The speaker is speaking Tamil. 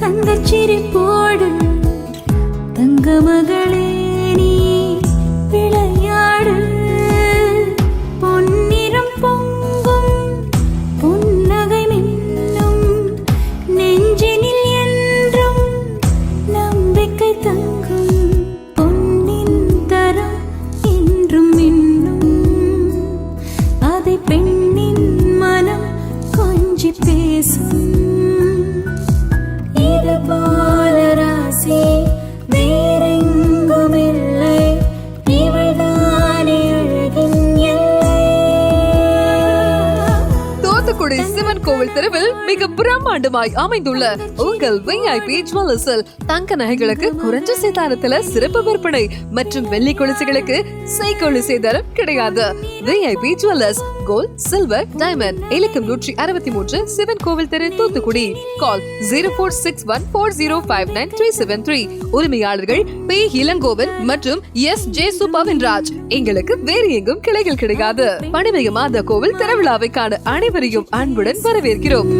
தங்க சிரிப்போடு தங்க மக is கோவில் தெருவில் மிக பிரம்மாண்டமாய் அமைந்துள்ள உங்கள் விஐபி ஜுவல்லர்ஸில் தங்க நகைகளுக்கு குறைஞ்ச சேதாரத்துல சிறப்பு விற்பனை மற்றும் வெள்ளி கொலுசுகளுக்கு செய்கொலி சேதாரம் கிடையாது. VIP jewellers gold silver diamond இலக்கம் நூற்றி அறுபத்தி மூன்று சிவன் கோவில் தெரு Thoothukudi. Call zero four six one four zero five nine three seven three உரிமையாளர்கள் பி இளங்கோவன் மற்றும் எஸ் ஜே சுபாவின் ராஜ். எங்களுக்கு வேறு எங்கும் கிளைகள் கிடைக்காது. பணிமய மாத கோவில் திருவிழாவை காண அனைவரையும் அன்புடன் வரவேற்கிறோம்.